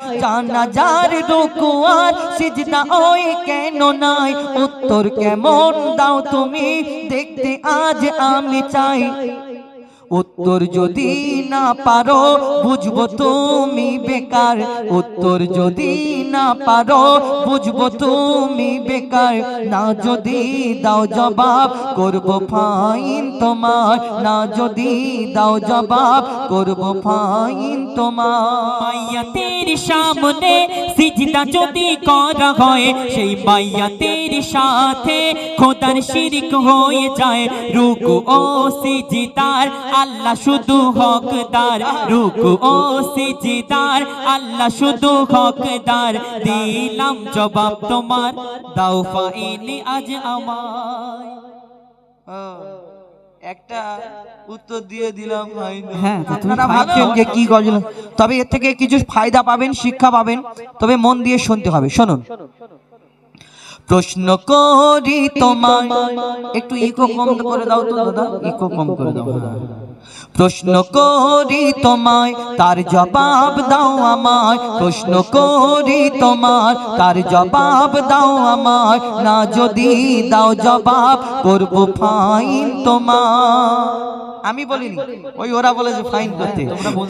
জানা রুকুয়ার সিজদা ওই কেন নাই? উত্তর কেমন দাও তুমি? দেখতে আজ আমি চাই। উত্তর যদি না পারো, বুঝব তুমি বেকার। উত্তর যদি না পারো, বুঝব তুমি বেকার। না যদি দাও জবাব, করব ফাইন তোমার। না যদি দাও জবাব, করব ফাইন তোমার। সামনে সিজদা যদি করা হয়, সেই মাইয়াতের সাথে খোদার শিরিক হয়ে যায়। রুকু ও সিজদার আল্লাহ শুধু হকদার রুকু ও সিজদার। আল্লাহ শুধু হকদার দিলাম জবাব তোমার দাও ফাইলি আজ আমায়। একটা উত্তর দিয়ে দিলাম হ্যাঁ, আপনারা ভাবছেন যে কি গজল? তবে এর থেকে কিছু ফায়দা পাবেন শিক্ষা পাবেন তবে মন দিয়ে শুনতে হবে। শুনুন। প্রশ্ন করি তোমার একটু ইকো কম করে দাও তো দাদা। ইকো কম করে দাও প্রশ্ন করি তোমায়, তার জবাব দাও আমায়। প্রশ্ন করি তোমার তার জবাব দাও আমায়। না যদি দাও জবাব, করব ফাইন তোমার আমি বলিনি। ওই ওরা বলেছে ফাইন করতে।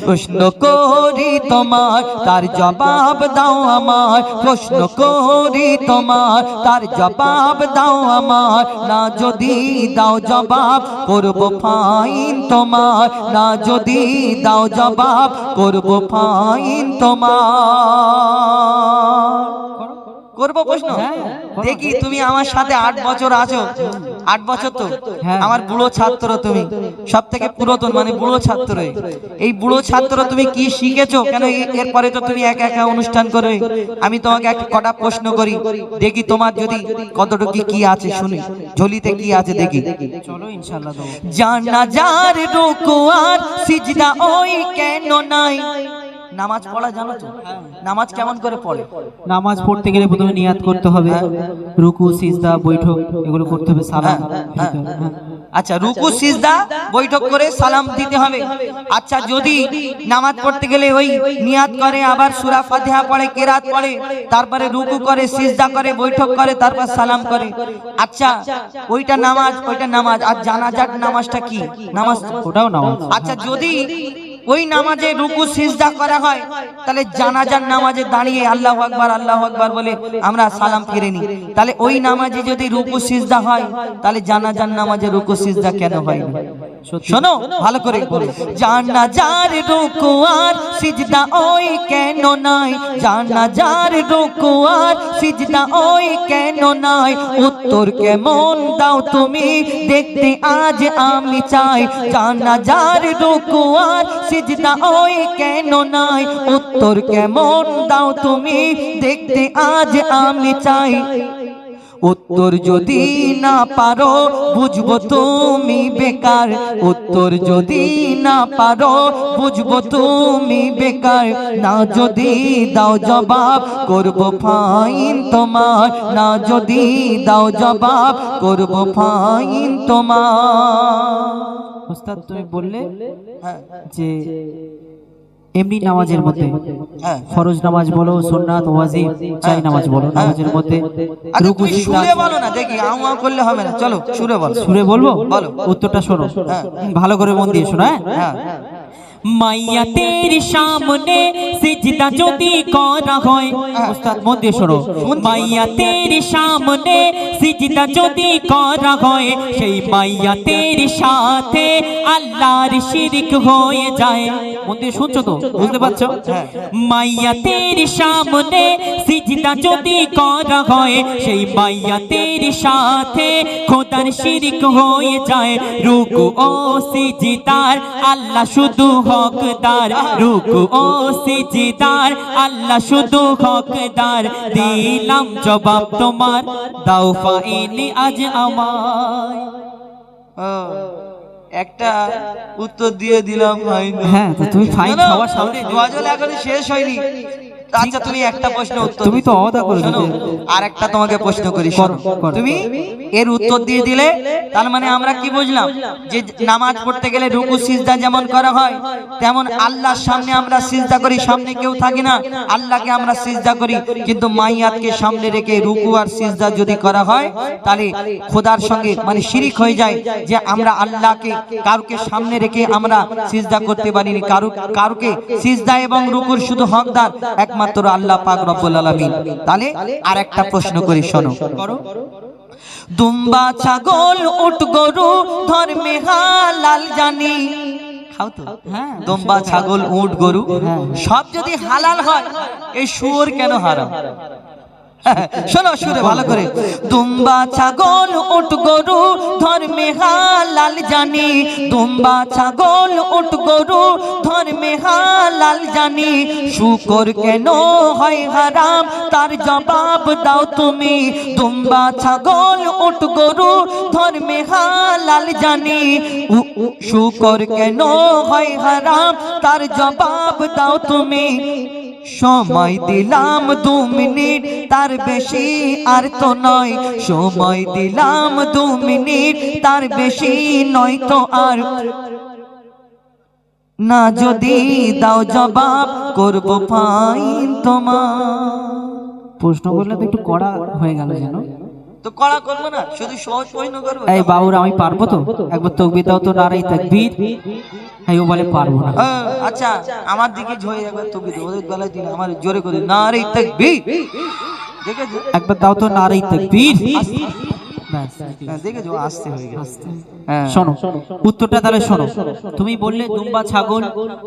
প্রশ্ন করি তোমার তার জবাব দাও আমার। প্রশ্ন করি তোমার তার জবাব দাও আমার। না যদি দাও জবাব করব ফাইন তোমার। না যদি দাও জবাব করব ফাইন তোমার। করব প্রশ্ন? দেখি তুমি আমার সাথে আট বছর আছো। আট বছর তো? আমার বুড়ো ছাত্র তুমি। সব থেকে পুরাতন মানে বুড়ো ছাত্র এই। বুড়ো ছাত্র তুমি কি শিখেছো? কেন এরপরে তো তুমি একা একা অনুষ্ঠান করে? আমি তোমাকে একটা কটা প্রশ্ন করি। দেখি তোমার যদি কতটুকু কি আছে শুনি। ঝুলিতে কি আছে দেখি। চলো ইনশাআল্লাহ দাও জানা যার রুকু আর সিজদা ওই কেন নাই? নামাজ পড়া জানো তো? নামাজ কেমন করে পড়ে? নামাজ পড়তে গেলে প্রথমে নিয়াত করতে হবে রুকু সিজদা বৈঠক এগুলো করতে হবে সালাম। হ্যাঁ, হ্যাঁ। আচ্ছা রুকু সিজদা বৈঠক করে সালাম দিতে হবে। আচ্ছা যদি নামাজ পড়তে গেলে ওই নিয়াত করে আবার সূরা ফাতিহা পড়ে কেরাত পড়ে তারপরে রুকু করে সিজদা করে বৈঠক করে তারপর সালাম করে। আচ্ছা ওইটা নামাজ ওইটা নামাজ আর জানাজার নামাজটা কি? নামাজ ওটাও নামাজ। আচ্ছা যদি ওই নামাজে রুকু, সিজদা করা হয়, তাহলে জানাজার নামাজে দাঁড়িয়ে আল্লাহ আকবার আল্লাহ আকবার বলে আমরা সালাম ফিরে নিই। তাহলে ওই নামাজে যদি রুকু, সিজদা হয়, তাহলে জানাজার নামাজে রুকু, সিজদা কেন হয় শোনো, ভালো করে জানাজার রুকু আর সিজদা ওই কেন নাই জানাজার রুকু আর সিজদা ওই কেন নাই উত্তর কেমন দাও তুমি, দেখতে আজ আমি চাই। জানাজার রুকু আর সিজদা ওই কেন নাই? উত্তর কেমন দাও তুমি? দেখতে আজ আমি চাই। উত্তর যদি না পারো, বুঝব তুমি বেকার। উত্তর যদি না পারো, বুঝব তুমি বেকার। না যদি দাও জবাব, করব ফাইন তোমার। না যদি দাও জবাব, করব ফাইন তোমার। উস্তাদ তুমি বললে হ্যাঁ যে এমনি নামাজের মধ্যে হ্যাঁ ফরজ নামাজ বলো সুন্নাত ওয়াজিব চাই নামাজ বলো নামাজের মধ্যে আচ্ছা রুকু সুরে বলো না দেখি আউ করলে হবে না চলো সুরে বলো সুরে বলব বলো। উত্তরটা শোনো হ্যাঁ। ভালো করে মন দিয়ে শোনো হ্যাঁ হ্যাঁ মাইয়া তের সামনে সিজদা যদি করা হয়। উস্তাদ, মন দিয়ে শোনো। মাইয়া তের সামনে সিজদা যদি করা হয়, সেই মাইয়া তের সাথে আল্লাহর শিরিক হয়ে যায়। মন দিয়ে শুনছো তো? বুঝতে পারছ? মাইয়া তের সামনে সিজদা যদি করা হয় সেই মাইয়া তের সাথে খোদার শিরিক হয়ে যায়। রুকু ও সিজদার আল্লাহ শুধু হকদার। রুকু ও সিজদার আল্লাহ শুধু হকদার। দিলাম জবাব তোমার দাও ফাইলি আজ আমায়। ও, একটা উত্তর দিয়ে দিলাম হ্যাঁ তুমি ফাইন খাওয়া সামনে গজল এখন শেষ হয়নি। আচ্ছা তুমি একটা প্রশ্ন উত্তর তুমি তো অদা করে শোনো। আর একটা তোমাকে প্রশ্ন করি শোনো। তুমি এর উত্তর দিয়ে দিলে তার মানে আমরা কি বুঝলাম? যে নামাজ পড়তে গেলে রুকু সিজদা যেমন করা হয় তেমন আল্লাহর সামনে আমরা সিজদা করি সামনে কেউ থাকি না। আল্লাহকে আমরা সিজদা করি কিন্তু মাইয়াতকে সামনে রেখে রুকু আর সিজদা যদি করা হয় তাহলে খোদার সঙ্গে মানে শিরিক হয়ে যায় যে আমরা আল্লাহকে কারুকে সামনে রেখে আমরা সিজদা করতে পারিনি। কারু কারুকে সিজদা এবং রুকুর শুধু হকদার একমাত্র আল্লাহ পাক রব্বুল আলামিন। তাহলে আর একটা প্রশ্ন করি, শোনো। দুম্বা ছাগল, উট, গরু, ধর্মে হালাল জানি। হ্যাঁ। দুম্বা ছাগল, উট, গরু, সব যদি হালাল হয়, এই শুয়োর কেন হারাম? শোনো শুনে ভালো করে। দুম্বা ছাগল উট গরু, ধর্মে হালাল জানি। দুম্বা ছাগল উট গরু, ধর্মে হালাল জানি। শুকর কেন হয় হারাম, তার জবাব দাও তুমি। দুম্বা ছাগল উট গরু, ধর্মে হালাল জানি। শুকর কেন হয় হারাম, তার জবাব দাও তুমি। সময় দিলাম দু মিনিট তার বেশি আর তো নয়। সময় দিলাম দু মিনিট তার বেশি নয় তো আর। না যদি দাও জবাব করব ফাইন তোমার। প্রশ্ন করলে তো একটু কড়া হয়ে গেল যেন। তো কড়া করব না শুধু সহজ প্রশ্ন করব। এই বাবুরা আমি পারব তো? একবার তকবির দাও তো নারাই তাকবীর। হ্যাঁ ও বলে পারব না। হ্যাঁ, আচ্ছা আমার দিকে ঝয়ে একবার তুমি ওদের গলায় দিন আমার জোরে করে না রে তাকবীর। দেখেছ? একবার দাও তো হ্যাঁ, হয়ে গেছে। হ্যাঁ। শোনো উত্তরটা তাহলে শোনো। তুমি বললে দুম্বা ছাগল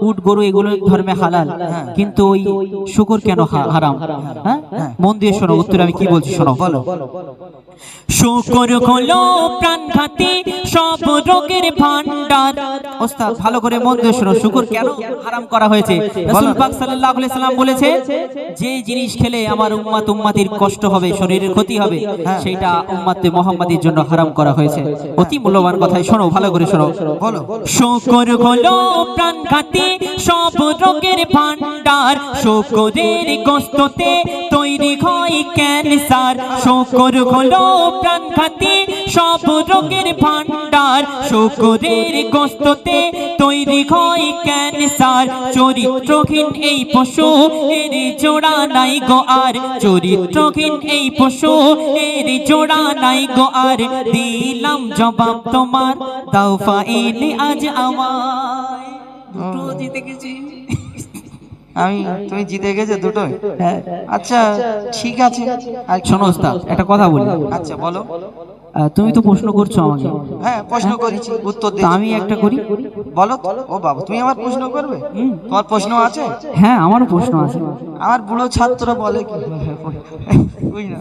উট গরু এগুলো ধর্মে হালাল। কিন্তু ওই শুকর কেন হারাম? হ্যাঁ? মন দিয়ে শোনো উত্তর আমি কি বলছি শোনো। বলো। শুকর হলো প্রাণঘাতী সব রোগের ভান্ডার ওস্তাদ ভালো করে মন দিয়ে শোনো শুকর কেন হারাম করা হয়েছে? রাসূল পাক সাল্লাল্লাহু আলাইহি সাল্লাম বলেছে যে জিনিস খেলে আমার উম্মাত উম্মাতির কষ্ট হবে শরীরের ক্ষতি হবে সেটা উম্মাতে মুহাম্মাদির জন্য হারাম করা হয়েছে। অতি মূল্যবান কথাই শোনো ভালো করে শোনো। বলো। শুকর হলো প্রাণঘাতী সব রোগের ভান্ডার শুকরের গোস্ততে তৈরি হয় ক্যান্সার। শুকর হলো প্রাণঘাতী, সব রোগের ভান্ডার শুকরের গোস্ততে তৈরি হয় ক্যান্সার। চরিত্রহীন এই পশু, এর জোড়া নাই গো আর। চরিত্রহীন এই পশু, এর জোড়া নাই গো আর। দিলাম জবাব তোমার, দাও ফাইল আজ আমায়। দুটো জিতে গেছি আমি তুমি জিতে গেছো দুটোই। আচ্ছা ঠিক আছে। আর শোনো ওস্তাদ একটা কথা বলি। আচ্ছা বলো। তুমি তো প্রশ্ন করছ আমাকে। হ্যাঁ প্রশ্ন করেছি উত্তর দিচ্ছি আমি একটা করি। বলো ও বাবা তুমি আমার প্রশ্ন করবে? তোমার প্রশ্ন আছে? হ্যাঁ আমারও প্রশ্ন আছে। আমার বুড়ো ছাত্র বলে কি?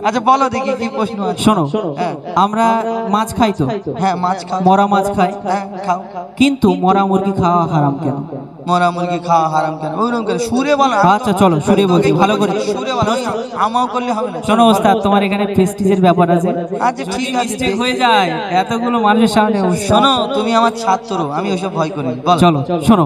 আচ্ছা বলো দেখি কি প্রশ্ন আছে। শোনো হ্যাঁ। আমরা মাছ খাই তো? হ্যাঁ মাছ খাও মরা মাছ খাই। হ্যাঁ খাও। কিন্তু মরা মুরগি খাওয়া হারাম কেন? মরা মুরগি খাওয়া হারাম কেন? ওইরকম করে সুরে বলো আচ্ছা চলো সুরে বলছি ভালো করে। সুরে বলো আমাও করলে হবে না। শোনো ওস্তাদ তোমার এখানে প্রেস্টিজের ব্যাপার আছে। আচ্ছা ঠিক আছে। হয়ে যায় এতগুলো মানুষের সামনে শোনো তুমি আমার ছাত্র আমি ওইসব ভয় করি বলো। চলো শোনো।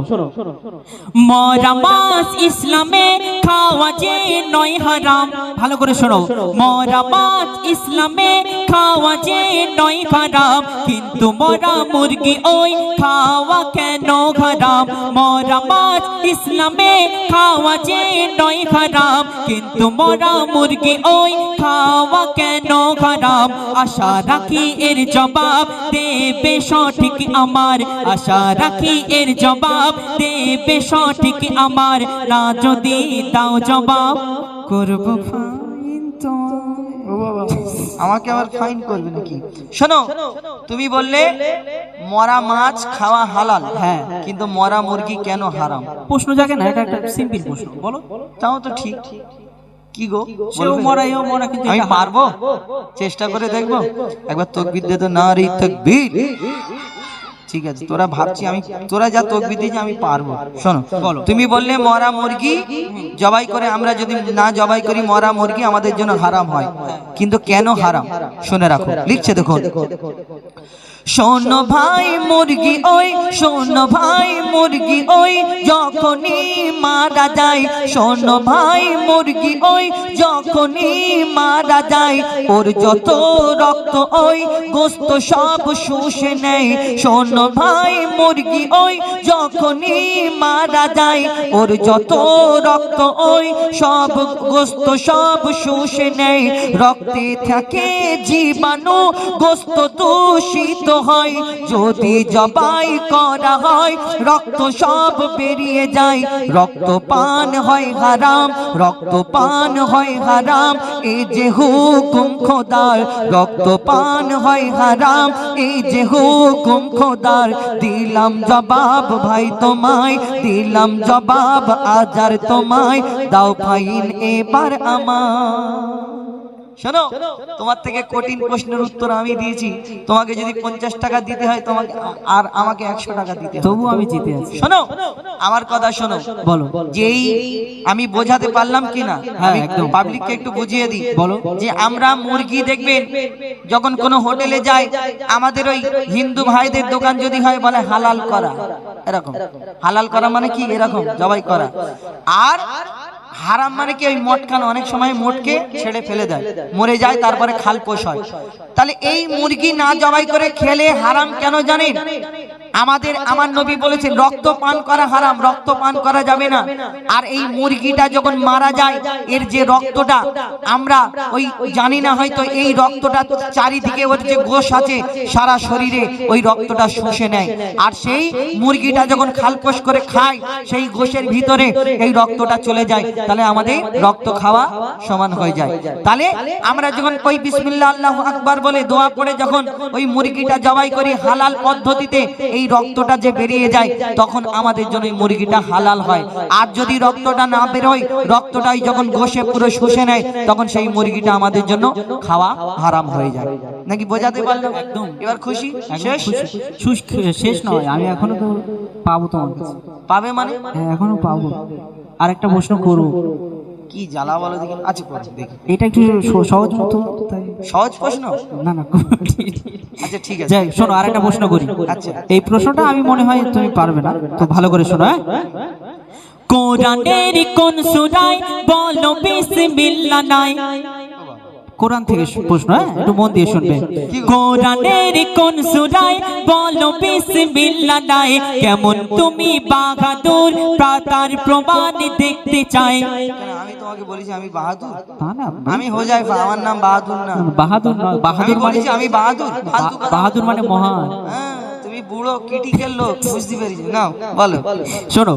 মরা মাছ ইসলামে খাওয়া যে নয় হারাম। ভালো করে শোনো। মরা মাছ ইসলামে খাওয়া যে নয় হারাম। কিন্তু মরা মুরগি ওই খাওয়া কেন হারাম? মরা মাছ ইসলামে খাওয়া যে নয় হারাম, কিন্তু মরা মুরগি ওই খাওয়া কেন হারাম? আশা রাখি এর জবাব দেবে সঠিক আমার, আশা রাখি এর জবাব দেবে সঠিক আমার, না যদি তাও জবাব করব আমাকে আবার ফাইন করবে নাকি? শোনো তুমি বললে মরা মাছ খাওয়া হালাল। হ্যাঁ। কিন্তু মরা মুরগি কেন হারাম? প্রশ্ন জাগে না এটা একটা সিম্পল প্রশ্ন। বলো। তাও তো ঠিক। কি গো? সেও মরাইও মরা এও মরা কিন্তু আমি পারব? চেষ্টা করে দেখব? একবার তকবির দে তো নারী রে তকবির। ঠিক আছে তোরা ভাবছি আমি তোরা যা তোক দিয়েছি আমি পারব। শোনো তুমি বললে মরা মুরগি জবাই করে আমরা যদি না জবাই করি মরা মুরগি আমাদের জন্য হারাম হয়। কিন্তু কেন হারাম? শুনে রাখো লিখছে দেখুন। শোনো ভাই মুরগি ওই, শোনো ভাই মুরগি ওই, যখনই মারা যায়। শোনো ভাই মুরগি ওই, যখনই মারা যায়। ওর যত রক্ত ওই, গোস্ত সব শুষে নেয়। শোনো ভাই মুরগি ওই, যখনই মারা যায়। ওর যত রক্ত ওই, সব গোস্ত সব শুষে নেয়। রক্তে থাকে জীবাণু, গোস্ত দূষিত হয়, যদি জবাই করা হয়, রক্ত সব বেরিয়ে যায়। রক্ত পান হয় হারাম, রক্ত পান হয় হারাম, এই যে হুকুম খোদার। রক্ত পান হয় হারাম, এই যে হুকুম খোদার। দিলাম জবাব ভাই তোমায়, দিলাম জবাব আজার তোমায়, দাও ফাইন এবার আমার। শোনো তোমার থেকে কঠিন প্রশ্নের উত্তর আমি দিয়েছি। তোমাকে যদি পঞ্চাশ টাকা দিতে হয় তোমাকে আর আমাকে একশো টাকা দিতে হবে। তবু আমি জিতে আছি। শোনো আমার কথা শোনো। বলো। যেই আমি বোঝাতে পারলাম কিনা হ্যাঁ, একদম। পাবলিককে একটু বুঝিয়ে দিই। বলো। যে আমরা মুরগি দেখবেন যখন কোনো হোটেলে যাই আমাদের ওই হিন্দু ভাইদের দোকান যদি হয় বলে হালাল করা এরকম। হালাল করা মানে কি? এরকম জবাই করা। আর হারাম মানে কি? ওই মটকানো অনেক সময় মোটকে ছেড়ে ফেলে দেয়। মরে যায়, তারপরে খাল পোষ হয়। তাহলে এই মুরগি না জবাই করে খেলে হারাম কেন জানেন? আমাদের, আমার নবী বলেছেন রক্ত পান করা হারাম রক্ত পান করা যাবে না। আর এই মুরগিটা যখন মারা যায়, এর যে রক্তটা, আমরা ওই জানি না হয়তো এই রক্তটা চারিদিকে ওর যে গোশ আছে, সারা শরীরে ওই রক্তটা শুষে নেয়। আর সেই মুরগিটা যখন খালপোষ করে খায়, সেই গোশের ভিতরে এই রক্তটা চলে যায়। তাহলে আমাদের রক্ত খাওয়া সমান হয়ে যায়। তাহলে আমরা যখন ওই বিসমিল্লাহ আল্লাহু আকবার বলে দোয়া করে যখন ওই মুরগিটা জবাই করি হালাল পদ্ধতিতে এই রক্তটা যে বেরিয়ে যায় তখন আমাদের জন্য ওই মুরগিটা হালাল হয়। আর যদি রক্তটা না বেরোয় রক্তটাই যখন ঘষে পুরো শুষে নেয় তখন সেই মুরগিটা আমাদের জন্য খাওয়া হারাম হয়ে যায়। নাকি বোঝাতে পারলাম? একদম। এবার খুশি? শেষ? শেষ? নয় আমি এখনও তো পাবো তোমার পাবে মানে এখনও পাবো আরেকটা প্রশ্ন করব কি জ্বালা বলো দেখি। আচ্ছা করছি দেখি। এটা একটু সহজ মতো সহজ প্রশ্ন? না না আচ্ছা ঠিক আছে। যাই শোনো আরেকটা প্রশ্ন করি। আচ্ছা। এই প্রশ্নটা আমি মনে হয় তুমি পারবে না। তো ভালো করে শোনো হ্যাঁ? কোরআনের কোন সুরায় বলো বিসমিল্লাহ নাই। কোরআন থেকে প্রশ্ন হ্যাঁ? একটু মন দিয়ে শুনবে কোরআনের কোন সুরাই বলো বিসমিল্লাহ নাই? কেমন তুমি বাহাদুর প্রাতার প্রমাণ দেখতে চাই? আমি তোমাকে বলেছি আমি বাহাদুর? আমি হয়ে যাই আমার নাম বাহাদুর না। বাহাদুর বাহাদুর মানে বলেছি আমি বাহাদুর। বাহাদুর মানে মহান। হ্যাঁ, বুড়ো ক্রিটিক্যাল লোক বুঝতে পেরেছি? নাও বলো। শোনো।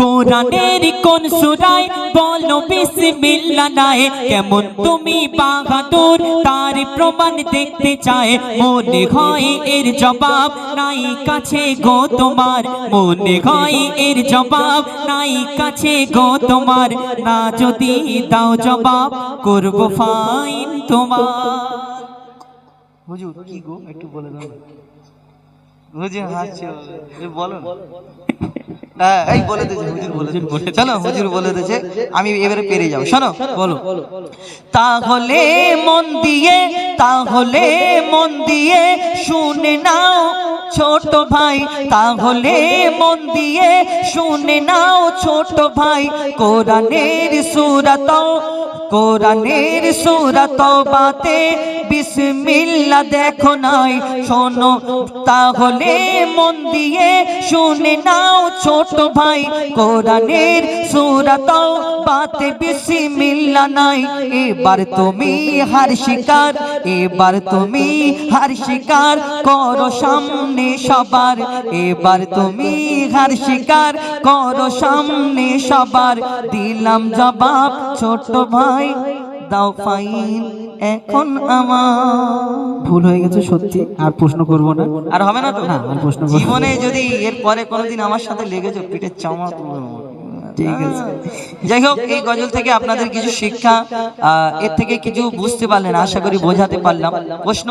কোরআনের কোন সূরায় বলো বিসমিল্লাহ নাই কেমন তুমি বাহাদুর তার প্রমাণ দেখতে চায়। মনে হয় এর জবাব নাই কাছে গো তোমার। মনে হয় এর জবাব নাই কাছে গো তোমার। না যদি দাও জবাব করব ফাইন তোমার। হুজুর কি গো? একটু বলে দাও। হুজুর হাসছে বলো। হ্যাঁ এই বলে দিয়েছে হুজুর বলে। চলো হুজুর বলে দিয়েছে। আমি এবারে পেরে যাব। শোনো বলো তাহলে মন দিয়ে তাহলে মন দিয়ে শুনে নাও ছোট ভাই। তাহলে মন দিয়ে শুনে নাও ছোট ভাই। কোরআনের সুরাত কোরআনের সুরাত বাতে বিসমিল্লাহ দেখো নাই। শোনো, তাহলে মন দিয়ে শুনে নাও ছোট ভাই, কোরআনের সুরাত বাতে বিসমিল্লাহ নাই। এবার তুমি হার শিকার, এবার তুমি হার শিকার করো সামনে সবার। এবার তুমি হার শিকার করো সামনে সবার। দিলাম জবাব ছোট ভাই। দাও ফাইন এখন আমার। ভুল হয়ে গেছে সত্যি আর প্রশ্ন করব না। আর হবে না তো? না, আর প্রশ্ন জীবনে যদি এর পরে কোনোদিন আমার সাথে লেগেছো পিঠের চামড়া ঠিক আছে। যাই হোক এই গজল থেকে আপনাদের কিছু শিক্ষা আহ, এর থেকে কিছু বুঝতে পারলেন আশা করি বোঝাতে পারলাম। প্রশ্ন